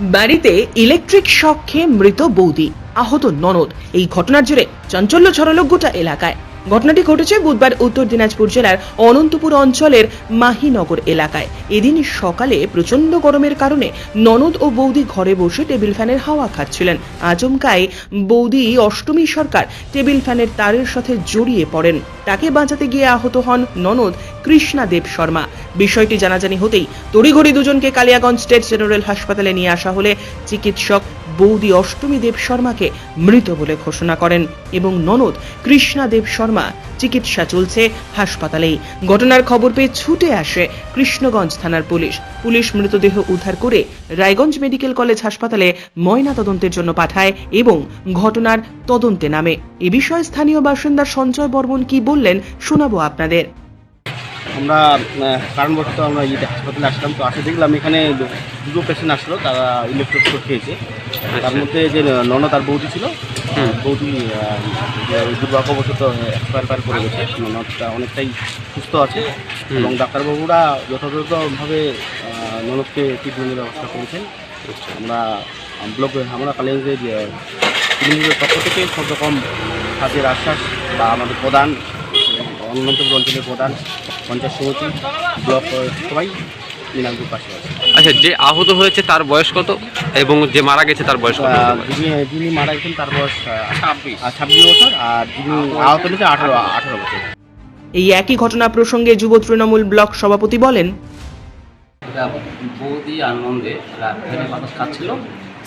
বাড়িতে electric shock খেয়ে মৃত বৌদি, আহত ননদ। এই ঘটনার জোরে চাঞ্চল্য ছড়ালো গোটা এলাকায়। ঘটনাটি ঘটেছে বুধবার উত্তর দিনাজপুর জেলার অনন্তপুর অঞ্চলের মাহিনগর এলাকায়। এদিন সকালে প্রচণ্ড গরমের কারণে ননদ ও বৌদি ঘরে বসে টেবিল ফ্যানের হাওয়া খাচ্ছিলেন। আচমকায় বৌদি অষ্টমী সরকার টেবিল ফ্যানের তারের সাথে জড়িয়ে পড়েন। তাকে বাঁচাতে গিয়ে আহত হন ননদ কৃষ্ণা দেব শর্মা। বিষয়টি জানাজানি হতেই তড়িঘড়ি দুজনকে কালিয়াগঞ্জ স্টেট জেনারেল হাসপাতালে নিয়ে আসা হলে চিকিৎসক বৌদি অষ্টমী দেব শর্মাকে মৃত বলে ঘোষণা করেন এবং ননদ কৃষ্ণা দেব শর্মা চিকিৎসা চলছে হাসপাতালেই। ঘটনার খবর পেয়ে ছুটে আসে কৃষ্ণগঞ্জ থানার পুলিশ। পুলিশ মৃতদেহ উদ্ধার করে রায়গঞ্জ মেডিকেল কলেজ হাসপাতালে ময়না তদন্তের জন্য পাঠায় এবং ঘটনার তদন্তে নামে। এ বিষয়ে স্থানীয় বাসিন্দা সঞ্জয় বর্মন কি বললেন শোনাবো আপনাদের। আমরা কারণবশত আমরা ইয়ে হাসপাতালে আসলাম তো আসে দেখলাম এখানে দুটো পেশেন্ট আসলো তারা ইলেকট্রিক শক খেয়েছে। তার মধ্যে যে ননদ আর বৌদি ছিল বৌদি দুর্ভাগ্যবশত এক্সপায়ার পার করে গেছে। ননদটা অনেকটাই সুস্থ আছে এবং ডাক্তারবাবুরা যথাযথভাবে ননদকে ট্রিটমেন্টের ব্যবস্থা করেছেন। আমরা ব্লক আমরা কালিগঞ্জের তৃণমূলের পক্ষ থেকে সব রকম সাহায্যের আশ্বাস বা আমাদের প্রধান অনন্তপুর অঞ্চলের প্রধান পঞ্চায়েত সমিতি ব্লক সবাই দিনাজপুর পাশে আছে। আচ্ছা যে আহত হয়েছে তার বয়স কত? এবং যে মারা গেছে তার বয়স কত? যিনি যিনি মারা গেছেন তার বয়স ছাব্বিশ। ছাব্বিশ বছর আর যিনি আহত হয়েছে আঠারো আঠারো বছর। এই একই ঘটনা প্রসঙ্গে যুব তৃণমূল ব্লক সভাপতি বলেন বৌদি আনন্দে ফেনে বাতাস খাচ্ছিল।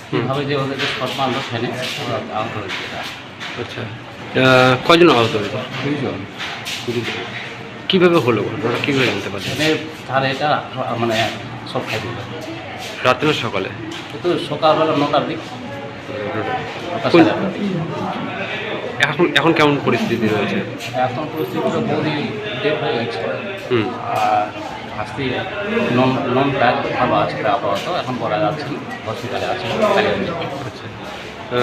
কীভাবে যে ওদেরকে শট মারলো ফেনে আহত হয়েছে আচ্ছা। আহ, কজন আহত হয়েছে? দুইজন। কীভাবে হলো? ঘটনাটা কীভাবে জানতে ফেনের ধারে এটা মানে সব খাই দিল। রাত্রে না সকালে? কিন্তু সকালবেলা নটার দিক। কোন- এখন এখন কেমন পরিস্থিতি রয়েছে? এখন পরিস্থিতিটা বৌদি ডেট হয়ে গেছে। হুম। আর আস্তে নন ভালো আছে আপাতত। এখন পড়া যাচ্ছে হসপিটালে আছে। আচ্ছা।